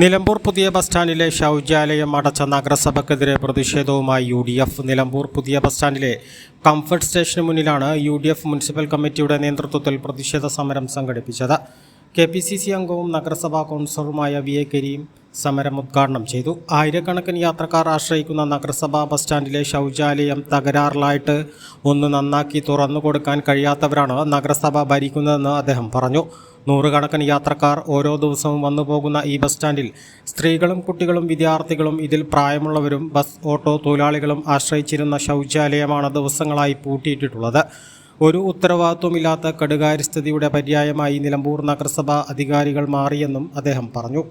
Nilambur പുതിയ bus സ്റ്റാൻഡിലെ ശൗചാലയം അടച്ച നഗരസഭക്കെതിരെ പ്രതിഷേധവുമായി യു ഡി എഫ് നിലമ്പൂർ പുതിയ ബസ് സ്റ്റാൻഡിലെ കംഫർട്ട് സ്റ്റേഷന് മുന്നിലാണ് യു ഡി എഫ് മുനിസിപ്പൽ കമ്മിറ്റിയുടെ നേതൃത്വത്തിൽ പ്രതിഷേധ സമരം സംഘടിപ്പിച്ചത്. കെ പി സി സി അംഗവും നഗരസഭാ കൗൺസിലറുമായ വി എ കരീം സമരം ഉദ്ഘാടനം ചെയ്തു. ആയിരക്കണക്കിന് യാത്രക്കാർ ആശ്രയിക്കുന്ന നഗരസഭാ ബസ് സ്റ്റാൻഡിലെ ശൗചാലയം തകരാറിലായിട്ട് ഒന്ന് നന്നാക്കി തുറന്നു കൊടുക്കാൻ കഴിയാത്തവരാണ് നഗരസഭ ഭരിക്കുന്നതെന്ന് അദ്ദേഹം പറഞ്ഞു. നൂറുകണക്കിന് യാത്രക്കാർ ഓരോ ദിവസവും വന്നു പോകുന്ന ഈ ബസ് സ്റ്റാൻഡിൽ സ്ത്രീകളും കുട്ടികളും വിദ്യാർത്ഥികളും ഇതിൽ പ്രായമുള്ളവരും ബസ് ഓട്ടോ തൊഴിലാളികളും ആശ്രയിച്ചിരുന്ന ശൗചാലയമാണ് ദിവസങ്ങളായി പൂട്ടിയിട്ടിട്ടുള്ളത് ഒരു ഉത്തരവാദിത്വമില്ലാത്ത കടുകാര്യസ്ഥിതിയുടെ പര്യായമായി നിലമ്പൂർ നഗരസഭാ അധികാരികൾ മാറിയെന്നും അദ്ദേഹം പറഞ്ഞു.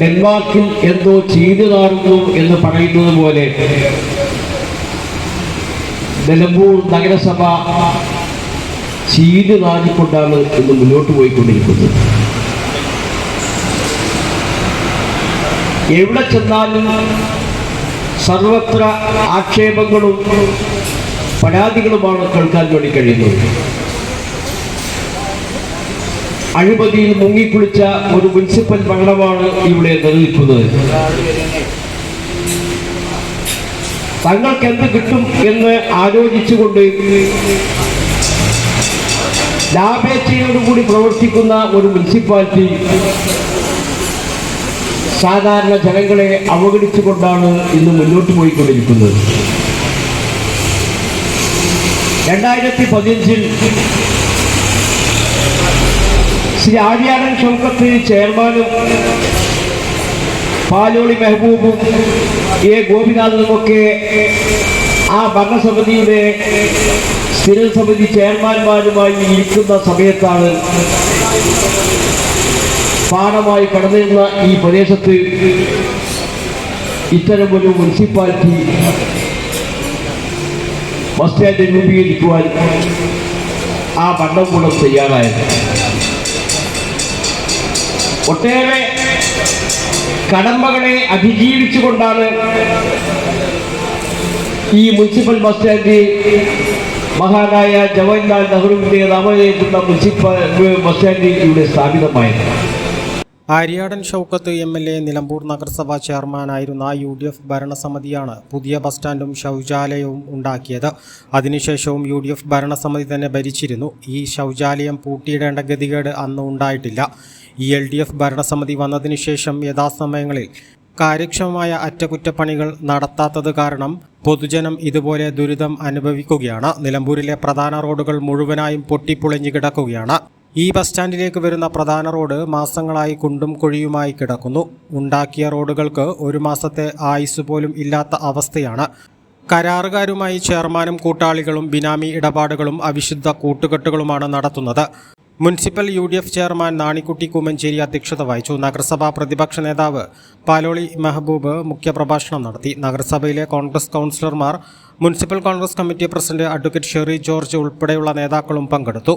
ഡെൻമാർക്കിൽ എന്തോ ചെയ്തു കാണുന്നു എന്ന് പറയുന്നത് പോലെ നിലമ്പൂർ നഗരസഭ ചീഞ്ഞു നാടിക്കൊണ്ടാണ് ഇന്ന് മുന്നോട്ട് പോയിക്കൊണ്ടിരിക്കുന്നത്. എവിടെ ചെന്നാലും സർവത്ര ആക്ഷേപങ്ങളും പരാതികളുമാണ് കേൾക്കാൻ വേണ്ടി കഴിയുന്നത്. അഴിമതിയിൽ മുങ്ങിക്കുളിച്ച ഒരു മുനിസിപ്പൽ ഭരണമാണ് ഇവിടെ നിലനിൽക്കുന്നത്. തങ്ങൾക്ക് എന്ത് കിട്ടും എന്ന് ആലോചിച്ചുകൊണ്ട് ലാഭേച്ഛയോടുകൂടി പ്രവർത്തിക്കുന്ന ഒരു മുനിസിപ്പാലിറ്റി സാധാരണ ജനങ്ങളെ അവഗണിച്ചുകൊണ്ടാണ് ഇന്ന് മുന്നോട്ട് പോയിക്കൊണ്ടിരിക്കുന്നത്. രണ്ടായിരത്തി പതിനഞ്ചിൽ ശ്രീ ആര്യാടൻ ഷൗക്കത്ത് ചെയർമാനും പാലോളി മെഹബൂബും എ ഗോപിനാഥനുമൊക്കെ ആ ഭരണസമിതിയുടെ സ്ഥിര സമിതി ചെയർമാൻമാരുമായി ഇരിക്കുന്ന സമയത്താണ് പാഠമായി കടന്നിരുന്ന ഈ പ്രദേശത്ത് ഇത്തരമൊരു മുനിസിപ്പാലിറ്റി ബസ് സ്റ്റാൻഡ് രൂപീകരിക്കുവാൻ ആ ഭരണകൂടം തയ്യാറായത്. ഒട്ടേറെ കടമ്പകളെ അതിജീവിച്ചുകൊണ്ടാണ് ഈ മുനിസിപ്പൽ ബസ് സ്റ്റാൻഡ് മഹാനായ ജവഹർലാൽ നെഹ്റുവിന്റെ നാമകേറ്റുന്ന മുനിസിപ്പൽ ബസ് സ്റ്റാൻഡ് ഇവിടെ സ്ഥാപിതമായത്. Aryadan Shoukath M L A Nilambur നഗരസഭാ ചെയർമാനായിരുന്ന യു ഡി എഫ് ഭരണസമിതിയാണ് പുതിയ ബസ് സ്റ്റാൻഡും ശൗചാലയവും ഉണ്ടാക്കിയത്. അതിനുശേഷവും യു ഡി എഫ് ഭരണസമിതി തന്നെ ഭരിച്ചിരുന്നു. ഈ ശൗചാലയം പൂട്ടിയിടേണ്ട ഗതികേട് അന്ന് ഉണ്ടായിട്ടില്ല. ഈ എൽ ഡി എഫ് ഭരണസമിതി വന്നതിനു ശേഷം യഥാസമയങ്ങളിൽ കാര്യക്ഷമമായ അറ്റകുറ്റപ്പണികൾ നടത്താത്തത് കാരണം പൊതുജനം ഇതുപോലെ ദുരിതം അനുഭവിക്കുകയാണ്. നിലമ്പൂരിലെ പ്രധാന റോഡുകൾ മുഴുവനായും പൊട്ടിപ്പൊളിഞ്ഞു കിടക്കുകയാണ്. ഈ ബസ് സ്റ്റാൻഡിലേക്ക് വരുന്ന പ്രധാന റോഡ് മാസങ്ങളായി കുണ്ടും കുഴിയുമായി കിടക്കുന്നു. ഉണ്ടാക്കിയ റോഡുകൾക്ക് ഒരു മാസത്തെ ആയുസ് പോലും ഇല്ലാത്ത അവസ്ഥയാണ്. കരാറുകാരുമായി ചെയർമാനും കൂട്ടാളികളും ബിനാമി ഇടപാടുകളും അവിശുദ്ധ കൂട്ടുകെട്ടുകളുമാണ് നടത്തുന്നത്. Municipal U D F chairman Nanikutty Kummancheri അധ്യക്ഷത വഹിച്ചു. നഗരസഭാ പ്രതിപക്ഷ നേതാവ് പാലോളി മെഹബൂബ് മുഖ്യപ്രഭാഷണം നടത്തി. നഗരസഭയിലെ കോൺഗ്രസ് കൗൺസിലർമാർ municipal Congress committee president advocate Sherry George ഉൾപ്പെടെയുള്ള നേതാക്കളും പങ്കെടുത്തു.